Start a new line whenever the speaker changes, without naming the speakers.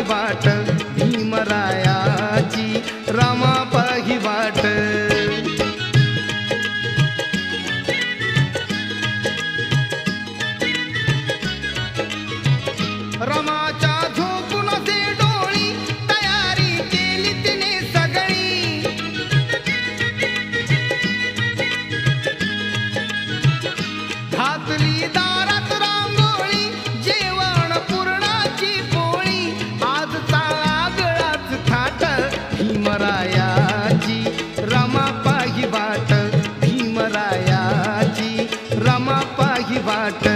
पाही वाट भीमरायाची रामा पाही वाट. रमाच्या झोपून ते डोळी तयारी केली तिने सगळी. घातली दा भीमरायाची रमा पाही वाट भीमरायाची रमा पाही वाट.